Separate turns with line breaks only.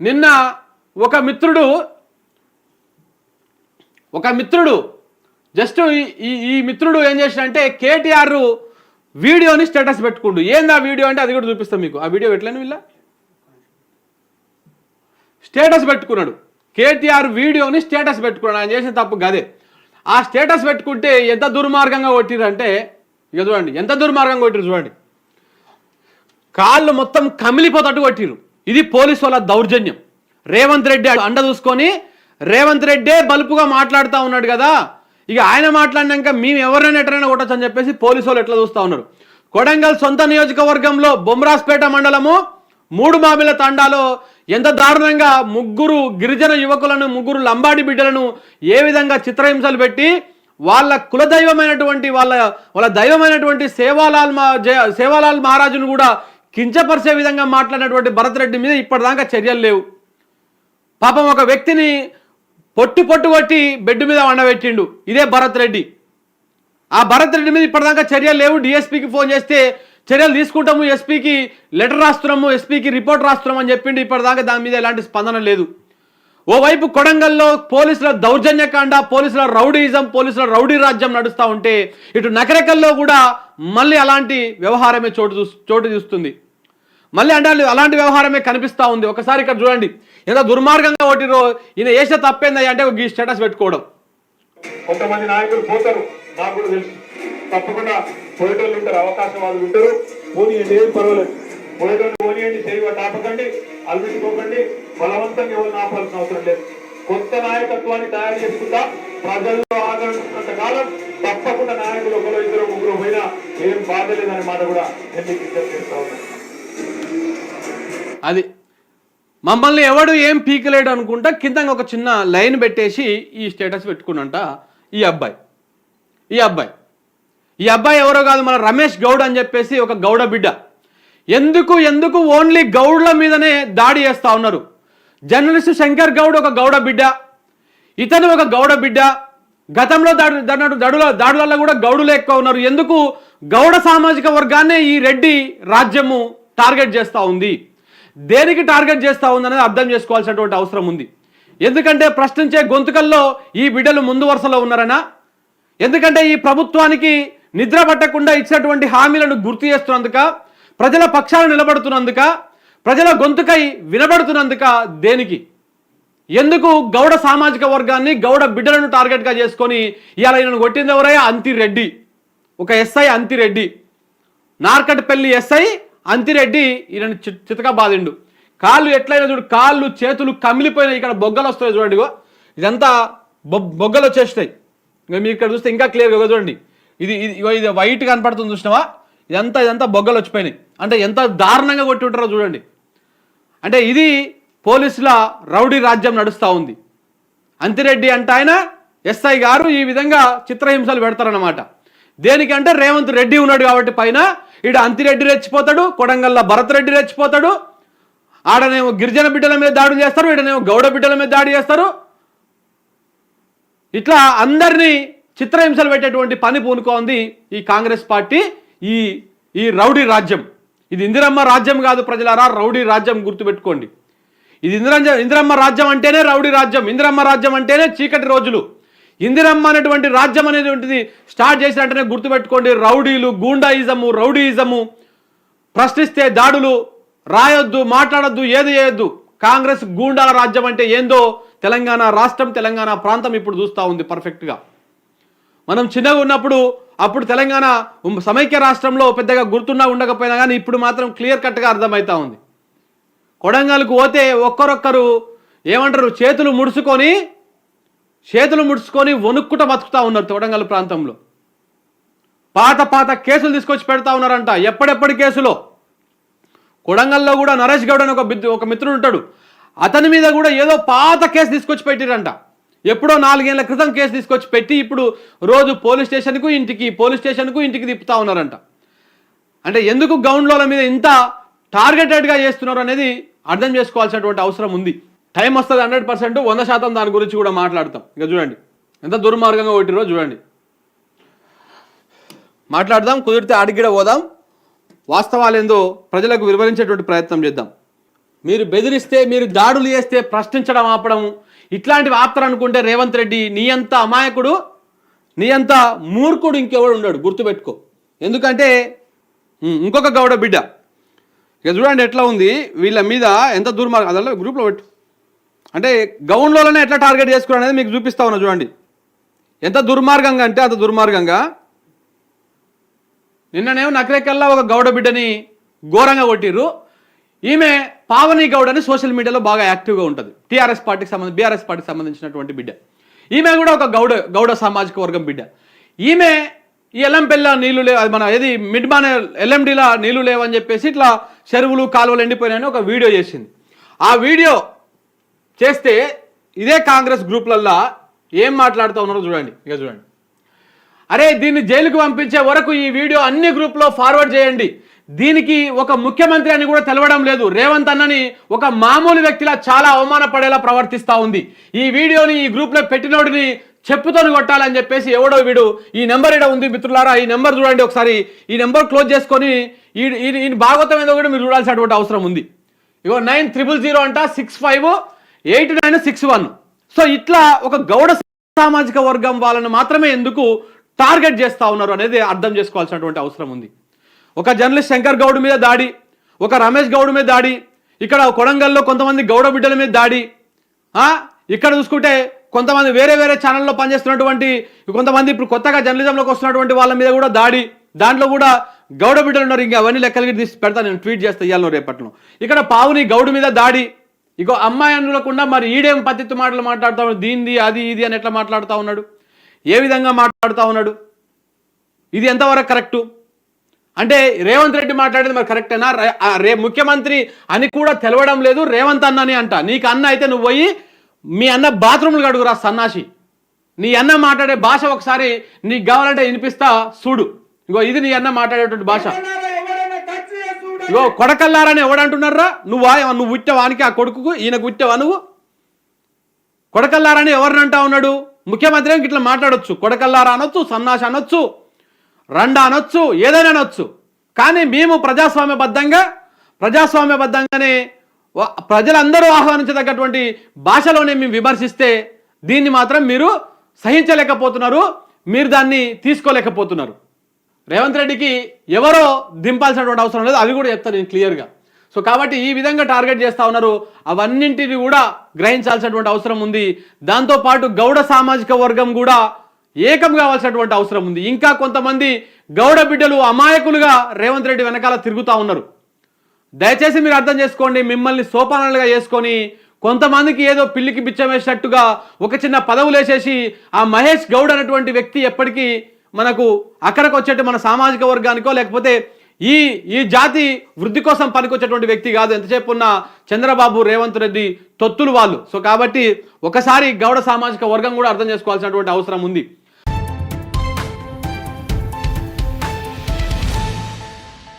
నిన్న ఒక మిత్రుడు ఒక మిత్రుడు జస్ట్ ఈ- ఈ మిత్రుడు ఏం చేసినంటే కేటీఆర్ వీడియోని స్టేటస్ పెట్టుకుండు. ఏంది ఆ వీడియో అంటే అది కూడా చూపిస్తాం మీకు. ఆ వీడియో పెట్టలేను వీళ్ళ? స్టేటస్ పెట్టుకున్నాడు. కేటీఆర్ వీడియోని స్టేటస్ పెట్టుకున్నాడు. ఆయన చేసిన తప్పు గదే. ఆ స్టేటస్ పెట్టుకుంటే ఎంత దుర్మార్గంగా కొట్టిరంటే ఇక చూడండి ఎంత దుర్మార్గంగా కొట్టిరు చూడండి. కాళ్ళు మొత్తం కమిలిపోతట్టు కొట్టిరు ఇది పోలీసు వాళ్ళ దౌర్జన్యం. రేవంత్ రెడ్డి అండ చూసుకొని రేవంత్ రెడ్డే బలుపుగా మాట్లాడుతూ ఉన్నాడు కదా. ఇక ఆయన మాట్లాడినాక మేము ఎవరైనా ఎట్లైనా కొట్టచ్చు అని చెప్పేసి పోలీసు వాళ్ళు ఎట్లా చూస్తూ ఉన్నారు. కొడంగల్ సొంత నియోజకవర్గంలో బొమ్రాస్పేట మండలము మూడు మామిల తండాలో ఎంత దారుణంగా ముగ్గురు గిరిజన యువకులను ముగ్గురు లంబాడి బిడ్డలను ఏ విధంగా చిత్రహింసలు పెట్టి వాళ్ళ కులదైవమైనటువంటి వాళ్ళ వాళ్ళ దైవమైనటువంటి సేవాలాల్ మా జయ సేవాలాల్ మహారాజును కూడా కించపరిచే విధంగా మాట్లాడినటువంటి భరత్ రెడ్డి మీద ఇప్పటిదాకా చర్యలు లేవు. పాపం ఒక వ్యక్తిని పొట్టు పొట్టు కొట్టి బెడ్ మీద వండబెట్టిండు. ఇదే భరత్ రెడ్డి. ఆ భరత్ రెడ్డి మీద ఇప్పటిదాకా చర్యలు లేవు. డిఎస్పీకి ఫోన్ చేస్తే చర్యలు తీసుకుంటాము ఎస్పీకి లెటర్ రాస్తున్నాము ఎస్పీకి రిపోర్ట్ రాస్తున్నాము అని చెప్పిండు. ఇప్పటిదాకా దాని మీద ఎలాంటి స్పందన లేదు. ఓవైపు కొడంగల్లో పోలీసుల దౌర్జన్యకాండ పోలీసుల రౌడీయిజం పోలీసుల రౌడీ రాజ్యం నడుస్తూ ఉంటే ఇటు నకరకల్లో కూడా మళ్ళీ అలాంటి వ్యవహారమే చోటు చూ చోటు చూస్తుంది. మళ్ళీ అంటే అలాంటి వ్యవహారమే కనిపిస్తూ ఉంది. ఒకసారి ఇక్కడ చూడండి. ఎంత దుర్మార్గంగా ఓటిరో ఈయన వేసే తప్పేందయ్య అంటే ఒక ఈ స్టేటస్ పెట్టుకోవడం.
కొంతమంది నాయకులు పోతారు. నాకు కూడా తెలుసు. తప్పకుండా పోయేటోళ్ళు ఉంటారు. అవకాశవాదులు ఉంటారు. పోనీయండి ఏం పర్వాలేదు. పోయేటోళ్ళు పోనీయండి చేయి ఆపకండి అల్పించుకోకండి బలవంతంగా ఎవరు ఆపాల్సిన అవసరం లేదు. కొత్త నాయకత్వాన్ని తయారు చేసుకుందాం. ప్రజల్లో ఆదరించినంత కాలం తప్పకుండా నాయకులు ఒకరు ఇద్దరు ముగ్గురు పోయినా ఏం బాధ లేదనే మాట కూడా నేను మీకు చేస్తా ఉన్నాను
అది మమ్మల్ని ఎవడు ఏం పీకలేడు అనుకుంటా కింద ఒక చిన్న లైన్ పెట్టేసి ఈ స్టేటస్ పెట్టుకున్నంట ఈ అబ్బాయి. ఈ అబ్బాయి. ఈ అబ్బాయి ఎవరో కాదు మన రమేష్ గౌడ్ అని చెప్పేసి ఒక గౌడ బిడ్డ. ఎందుకు ఎందుకు ఓన్లీ గౌడ్ల మీదనే దాడి చేస్తా ఉన్నారు? జర్నలిస్ట్ శంకర్ గౌడ్ ఒక గౌడ బిడ్డ. ఇతను ఒక గౌడ బిడ్డ. గతంలో దాడు దడుల దాడులలో కూడా గౌడులు ఎక్కువ ఉన్నారు. ఎందుకు? గౌడ సామాజిక వర్గాన్నే ఈ రెడ్డి రాజ్యము టార్గెట్ చేస్తూ ఉంది. దేనికి టార్గెట్ చేస్తూ ఉంది అనేది అర్థం చేసుకోవాల్సినటువంటి అవసరం ఉంది. ఎందుకంటే ప్రశ్నించే గొంతుకల్లో ఈ బిడ్డలు ముందు వరుసలో ఉన్నారనా? ఎందుకంటే ఈ ప్రభుత్వానికి నిద్ర పట్టకుండా ఇచ్చినటువంటి హామీలను గుర్తు చేస్తున్నందుక ప్రజల పక్షాలు నిలబడుతున్నందుక ప్రజల గొంతుకై వినబడుతున్నందుక దేనికి? ఎందుకు గౌడ సామాజిక వర్గాన్ని గౌడ బిడ్డలను టార్గెట్గా చేసుకొని ఇవాళ ఈయనను కొట్టింది ఎవరయ్యా? అంతిరెడ్డి. ఒక ఎస్ఐ అంతిరెడ్డి. నార్కట్పల్లి ఎస్ఐ అంతిరెడ్డి ఈయనను చి- చితక బాధిండు కాళ్ళు ఎట్లయినా చూడు కాళ్ళు చేతులు కమిలిపోయినాయి. ఇక్కడ బొగ్గలు వస్తాయి చూడండి ఇదంతా బొగ్గలు వచ్చేస్తాయి ఇంకా మీరు ఇక్కడ చూస్తే ఇంకా క్లియర్గా చూడండి. ఇది ఇది ఇది వైట్ కనపడుతుంది చూసినావా? ఇదంతా ఇదంతా బొగ్గలు వచ్చిపోయినాయి. అంటే ఎంత దారుణంగా కొట్టి ఉంటారో చూడండి. అంటే ఇది పోలీసుల రౌడీ రాజ్యం నడుస్తూ ఉంది. అంతిరెడ్డి అంటే ఆయన ఎస్ఐ గారు ఈ విధంగా చిత్రహింసలు పెడతారన్నమాట. దేనికంటే రేవంత్ రెడ్డి ఉన్నాడు కాబట్టి పైన ఈడ అంతిరెడ్డి రెచ్చిపోతాడు కొడంగల్లో భరత్ రెడ్డి రెచ్చిపోతాడు ఆడనేమో గిరిజన బిడ్డల మీద దాడులు చేస్తారు ఈడనేమో గౌడ బిడ్డల మీద దాడి చేస్తారు. ఇట్లా అందరినీ చిత్రహింసలు పెట్టేటువంటి పని పూనుకోంది ఈ కాంగ్రెస్ పార్టీ. ఈ ఈ రౌడీ రాజ్యం. ఇది ఇందిరమ్మ రాజ్యం కాదు ప్రజలారా రౌడీ రాజ్యం గుర్తుపెట్టుకోండి. ఇది ఇందిరంజ ఇందిరమ్మ రాజ్యం అంటేనే రౌడీ రాజ్యం ఇందిరమ్మ రాజ్యం అంటేనే చీకటి రోజులు. ఇందిరమ్మ అనేటువంటి రాజ్యం అనేటువంటిది స్టార్ట్ చేసిన వెంటనే గుర్తుపెట్టుకోండి. రౌడీలు గూండాయిజము రౌడీయిజము ప్రశ్నిస్తే దాడులు రాయొద్దు మాట్లాడొద్దు ఏది చేయొద్దు. కాంగ్రెస్ గూండాల రాజ్యం అంటే ఏందో తెలంగాణ రాష్ట్రం తెలంగాణ ప్రాంతం ఇప్పుడు చూస్తూ ఉంది పర్ఫెక్ట్గా మనం చిన్నగా ఉన్నప్పుడు అప్పుడు తెలంగాణ సమైక్య రాష్ట్రంలో పెద్దగా గుర్తున్నా ఉండకపోయినా కానీ ఇప్పుడు మాత్రం క్లియర్ కట్గా అర్థమవుతా ఉంది. కొడంగల్కు పోతే ఒక్కరొక్కరు ఏమంటారు చేతులు ముడుచుకొని చేతులు ముడుచుకొని వణుక్కుట బతుకుతా ఉన్నారు కొడంగల్ ప్రాంతంలో. పాత పాత కేసులు తీసుకొచ్చి పెడతా ఉన్నారంట ఎప్పుడెప్పటి కేసులో? కొడంగల్లో కూడా నరేష్ గౌడ్ అని ఒక బిద్దు- ఒక మిత్రుడు ఉంటాడు. అతని మీద కూడా ఏదో పాత కేసు తీసుకొచ్చి పెట్టిరంట. ఎప్పుడో నాలుగేళ్ళ క్రితం కేసు తీసుకొచ్చి పెట్టి ఇప్పుడు రోజు పోలీస్ స్టేషన్కు ఇంటికి పోలీస్ స్టేషన్కు ఇంటికి తిప్పుతా ఉన్నారంట. అంటే ఎందుకు గౌండ్లోల మీద ఇంత టార్గెటెడ్గా చేస్తున్నారు అనేది అర్థం చేసుకోవాల్సినటువంటి అవసరం ఉంది. టైం వస్తుంది హండ్రెడ్ పర్సెంట్ వంద శాతం దాని గురించి కూడా మాట్లాడతాం. ఇక చూడండి ఎంత దుర్మార్గంగా కొట్టిరో చూడండి. మాట్లాడదాం కుదిరితే అడిగిడ పోదాం. వాస్తవాలేందో ప్రజలకు వివరించేటువంటి ప్రయత్నం చేద్దాం. మీరు బెదిరిస్తే మీరు దాడులు చేస్తే ప్రశ్నించడం ఆపడం. ఇట్లాంటివి ఆపుతారు అనుకుంటే రేవంత్ రెడ్డి నీ అంత అమాయకుడు నీ అంత మూర్ఖుడు ఇంకెవడు ఉన్నాడు గుర్తుపెట్టుకో. ఎందుకంటే ఇంకొక గౌడ బిడ్డ. ఇక చూడండి ఎట్లా ఉంది. వీళ్ళ మీద ఎంత దుర్మార్గం అదల్లా గ్రూప్లో పెట్టు. అంటే గౌన్లోనే ఎట్లా టార్గెట్ చేసుకున్నారు అనేది మీకు చూపిస్తా ఉన్నా చూడండి. ఎంత దుర్మార్గంగా అంటే అంత దుర్మార్గంగా. నిన్ననేమో నకరేకల్లా ఒక గౌడ బిడ్డని ఘోరంగా కొట్టిర్రు. ఈమె పావని గౌడ్ అని సోషల్ మీడియాలో బాగా యాక్టివ్గా ఉంటుంది. టీఆర్ఎస్ పార్టీకి సంబంధించి బీఆర్ఎస్ పార్టీకి సంబంధించినటువంటి బిడ్డ. ఈమె కూడా ఒక గౌడ గౌడ సామాజిక వర్గం బిడ్డ. ఈమె ఈ ఎల్లంపెల్ల నీళ్ళు లేవు అది మన ఏది మిడ్ మాన్ ఎల్ఎండిలా నీళ్ళు లేవని చెప్పేసి ఇట్లా చెరువులు కాలువలు ఎండిపోయినాయని ఒక వీడియో చేసింది. ఆ వీడియో చేస్తే ఇదే కాంగ్రెస్ గ్రూప్లల్లో ఏం మాట్లాడుతూ ఉన్నారో చూడండి ఇక చూడండి. అరే దీన్ని జైలుకు పంపించే వరకు ఈ వీడియో అన్ని గ్రూప్లో ఫార్వర్డ్ చేయండి. దీనికి ఒక ముఖ్యమంత్రి అని కూడా తెలవడం లేదు. రేవంత్ అన్నని ఒక మామూలు వ్యక్తిలా చాలా అవమానపడేలా ప్రవర్తిస్తూ ఉంది. ఈ వీడియోని ఈ గ్రూప్లో పెట్టినోడిని చెప్పుతోని కొట్టాలని చెప్పేసి ఎవడో వీడు ఈ నెంబర్ ఇక్కడ ఉంది మిత్రులారా ఈ నెంబర్ చూడండి ఒకసారి. ఈ నెంబర్ క్లోజ్ చేసుకొని ఈ ఈ- భాగవతం ఏదో కూడా మీరు చూడాల్సినటువంటి అవసరం ఉంది. ఇగో నైన్ త్రిబుల్ జీరో అంట six five eight nine six one. So ఇట్లా ఒక గౌడ సామాజిక వర్గం వాళ్ళని మాత్రమే ఎందుకు టార్గెట్ చేస్తా ఉన్నారు అనేది అర్థం చేసుకోవాల్సినటువంటి అవసరం ఉంది. ఒక జర్నలిస్ట్ శంకర్ గౌడ్ మీద దాడి ఒక రమేష్ గౌడ్ మీద దాడి ఇక్కడ కొడంగల్లో కొంతమంది గౌడ బిడ్డల మీద దాడి ఇక్కడ చూసుకుంటే కొంతమంది వేరే వేరే ఛానల్లో పనిచేస్తున్నటువంటి కొంతమంది ఇప్పుడు కొత్తగా జర్నలిజంలోకి వస్తున్నటువంటి వాళ్ళ మీద కూడా దాడి దాంట్లో కూడా గౌడ బిడ్డలు ఉన్నారు. ఇంకా అవన్నీ లెక్కలకి తీసి పెడతా నేను ట్వీట్ చేస్తా ఇవ్వాలను రేపట్లో. ఇక్కడ పావుని గౌడు మీద దాడి ఇగో అమ్మాయి అనుకోకుండా మరి ఈడేం పత్తిత్తు మాటలు మాట్లాడుతూ ఉన్నాడు? దీనిది అది ఇది అని ఎట్లా మాట్లాడుతూ ఉన్నాడు? ఏ విధంగా మాట్లాడుతూ ఉన్నాడు? ఇది ఎంతవరకు కరెక్టు అంటే రేవంత్ రెడ్డి మాట్లాడేది మరి కరెక్టేనా రే- రే ముఖ్యమంత్రి అని కూడా తెలవడం లేదు రేవంత్ అన్న అని అంట. నీకు అన్న అయితే నువ్వు పోయి మీ అన్న బాత్రూమ్లు కడుగురా సన్నాసి. నీ అన్న మాట్లాడే భాష ఒకసారి నీకు కావాలంటే వినిపిస్తా చూడు. ఇగో ఇది నీ అన్న మాట్లాడేటువంటి భాష. ఇగో కొడకల్లారని ఎవడంటున్నారా? నువ్వా నువ్వు ఉట్టవానికి ఆ కొడుకుకు? ఈయనకు ఉట్టవా నువ్వు? కొడకల్లారని ఎవరిని అంటా ఉన్నాడు? ముఖ్యమంత్రి ఇట్లా మాట్లాడొచ్చు? కొడకల్లారా అనొచ్చు సన్నాసి అనొచ్చు? రండా అనొచ్చు ఏదైనా అనొచ్చు. కానీ మేము ప్రజాస్వామ్యబద్ధంగా ప్రజాస్వామ్యబద్ధంగానే ప్రజలందరూ ఆహ్వానించదగ్గటువంటి భాషలోనే మేము విమర్శిస్తే దీన్ని మాత్రం మీరు సహించలేకపోతున్నారు మీరు దాన్ని తీసుకోలేకపోతున్నారు. రేవంత్ రెడ్డికి ఎవరో దింపాల్సినటువంటి అవసరం లేదు అవి కూడా చెప్తాను నేను క్లియర్గా. సో కాబట్టి ఈ విధంగా టార్గెట్ చేస్తా ఉన్నారు అవన్నింటిని కూడా గ్రహించాల్సినటువంటి అవసరం ఉంది. దాంతోపాటు గౌడ సామాజిక వర్గం కూడా ఏకం కావాల్సినటువంటి అవసరం ఉంది. ఇంకా కొంతమంది గౌడ బిడ్డలు అమాయకులుగా రేవంత్ రెడ్డి వెనకాల తిరుగుతూ ఉన్నారు. దయచేసి మీరు అర్థం చేసుకోండి మిమ్మల్ని సోపానాలుగా చేసుకొని కొంతమందికి ఏదో పిల్లికి బిచ్చం వేసినట్టుగా ఒక చిన్న పదవులు వేసేసి ఆ మహేష్ గౌడ్ అనేటువంటి వ్యక్తి ఎప్పటికీ మనకు అక్కడికి వచ్చేట్టు మన సామాజిక వర్గానికో లేకపోతే ఈ ఈ జాతి వృద్ధి కోసం పనికొచ్చేటువంటి వ్యక్తి కాదు. ఎంతసేపు ఉన్న చంద్రబాబు రేవంత్ రెడ్డి తొత్తులు వాళ్ళు. సో కాబట్టి ఒకసారి గౌడ సామాజిక వర్గం కూడా అర్థం చేసుకోవాల్సినటువంటి అవసరం ఉంది.